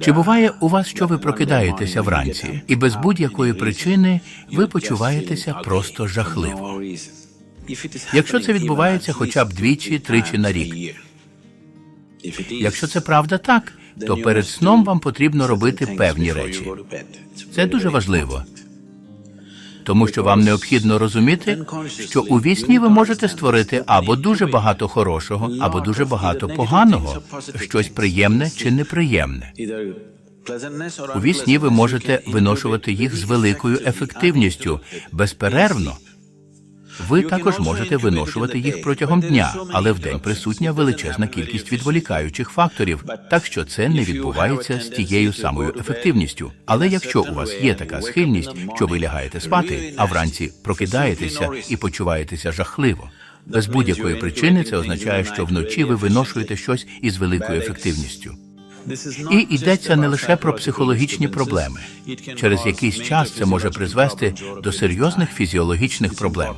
Чи буває у вас, що ви прокидаєтеся вранці, і без будь-якої причини ви почуваєтеся просто жахливо? Якщо це відбувається хоча б двічі, тричі на рік. Якщо це правда так, то перед сном вам потрібно робити певні речі. Це дуже важливо, тому що вам необхідно розуміти, що у вісні ви можете створити або дуже багато хорошого, або дуже багато поганого, щось приємне чи неприємне. У вісні ви можете виношувати їх з великою ефективністю, безперервно. Ви також можете виношувати їх протягом дня, але вдень присутня величезна кількість відволікаючих факторів, так що це не відбувається з тією самою ефективністю. Але якщо у вас є така схильність, що ви лягаєте спати, а вранці прокидаєтеся і почуваєтеся жахливо. Без будь-якої причини це означає, що вночі ви виношуєте щось із великою ефективністю. І йдеться не лише про психологічні проблеми. Через якийсь час це може призвести до серйозних фізіологічних проблем.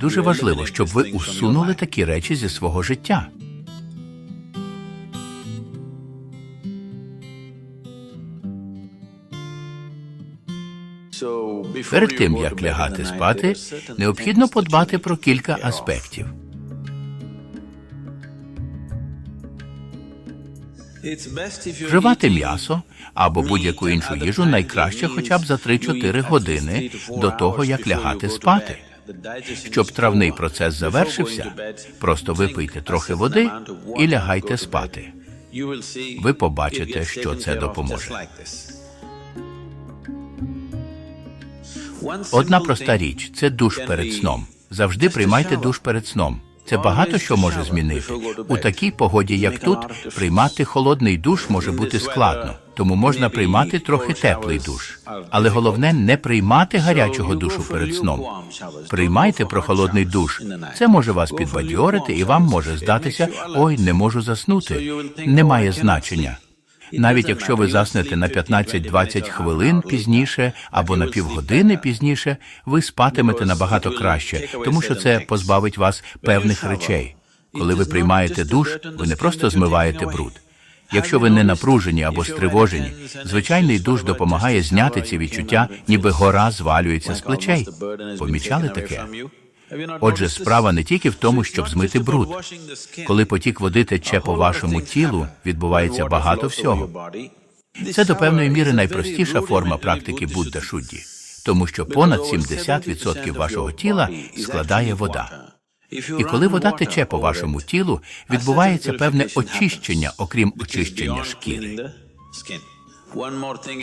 Дуже важливо, щоб ви усунули такі речі зі свого життя. Перед тим як лягати спати, необхідно подбати про кілька аспектів. Вживати м'ясо або будь-яку іншу їжу найкраще хоча б за 3-4 години до того, як лягати спати. Щоб травний процес завершився, просто випийте трохи води і лягайте спати. Ви побачите, що це допоможе. Одна проста річ це душ перед сном. Завжди приймайте душ перед сном. Це багато що може змінити. У такій погоді, як тут, приймати холодний душ може бути складно, тому можна приймати трохи теплий душ. Але головне не приймати гарячого душу перед сном. Приймайте прохолодний душ. Це може вас підбадьорити, і вам може здатися, ой, не можу заснути. Немає значення. Навіть якщо ви заснете на 15-20 хвилин пізніше або на півгодини пізніше, ви спатимете набагато краще, тому що це позбавить вас певних речей. Коли ви приймаєте душ, ви не просто змиваєте бруд. Якщо ви не напружені або стривожені, звичайний душ допомагає зняти ці відчуття, ніби гора звалюється з плечей. Помічали таке? Отже, справа не тільки в тому, щоб змити бруд. Коли потік води тече по вашому тілу, відбувається багато всього. Це до певної міри найпростіша форма практики Будда Шудді, тому що понад 70% вашого тіла складає вода. І коли вода тече по вашому тілу, відбувається певне очищення, окрім очищення шкіри.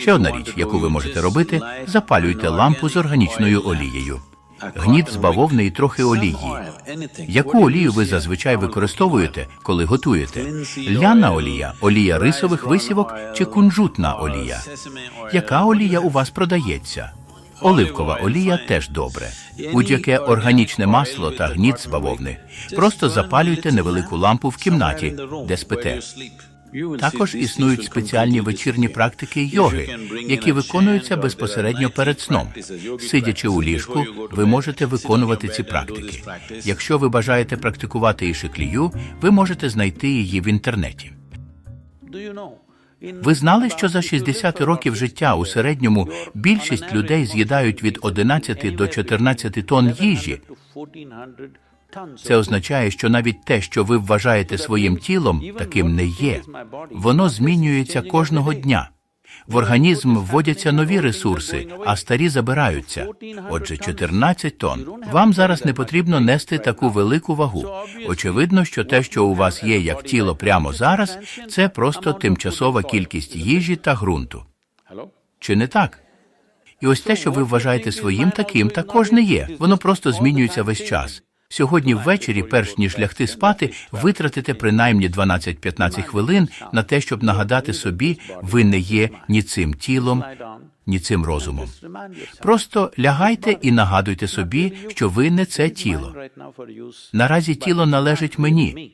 Ще одна річ, яку ви можете робити, запалюйте лампу з органічною олією. Гніт з бавовни і трохи олії. Яку олію ви зазвичай використовуєте, коли готуєте? Ляна олія, олія рисових висівок чи кунжутна олія? Яка олія у вас продається? Оливкова олія теж добре. Будь-яке органічне масло та гніт з бавовни. Просто запалюйте невелику лампу в кімнаті, де спите. Також існують спеціальні вечірні практики йоги, які виконуються безпосередньо перед сном. Сидячи у ліжку, ви можете виконувати ці практики. Якщо ви бажаєте практикувати ішиклію, ви можете знайти її в інтернеті. Ви знали, що за 60 років життя у середньому більшість людей з'їдають від 11 до 14 тонн їжі. Це означає, що навіть те, що ви вважаєте своїм тілом, таким не є. Воно змінюється кожного дня. В організм вводяться нові ресурси, а старі забираються. Отже, 14 тонн. Вам зараз не потрібно нести таку велику вагу. Очевидно, що те, що у вас є як тіло прямо зараз, це просто тимчасова кількість їжі та ґрунту. Чи не так? І ось те, що ви вважаєте своїм таким, також не є. Воно просто змінюється весь час. Сьогодні ввечері, перш ніж лягти спати, витратите принаймні 12-15 хвилин на те, щоб нагадати собі, ви не є ні цим тілом, ні цим розумом. Просто лягайте і нагадуйте собі, що ви не це тіло. Наразі тіло належить мені,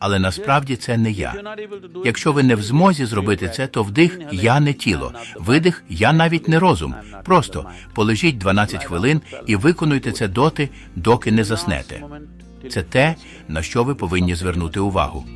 але насправді це не я. Якщо ви не в змозі зробити це, то вдих я не тіло, видих я навіть не розум. Просто полежіть 12 хвилин і виконуйте це доти, доки не заснете. Це те, на що ви повинні звернути увагу.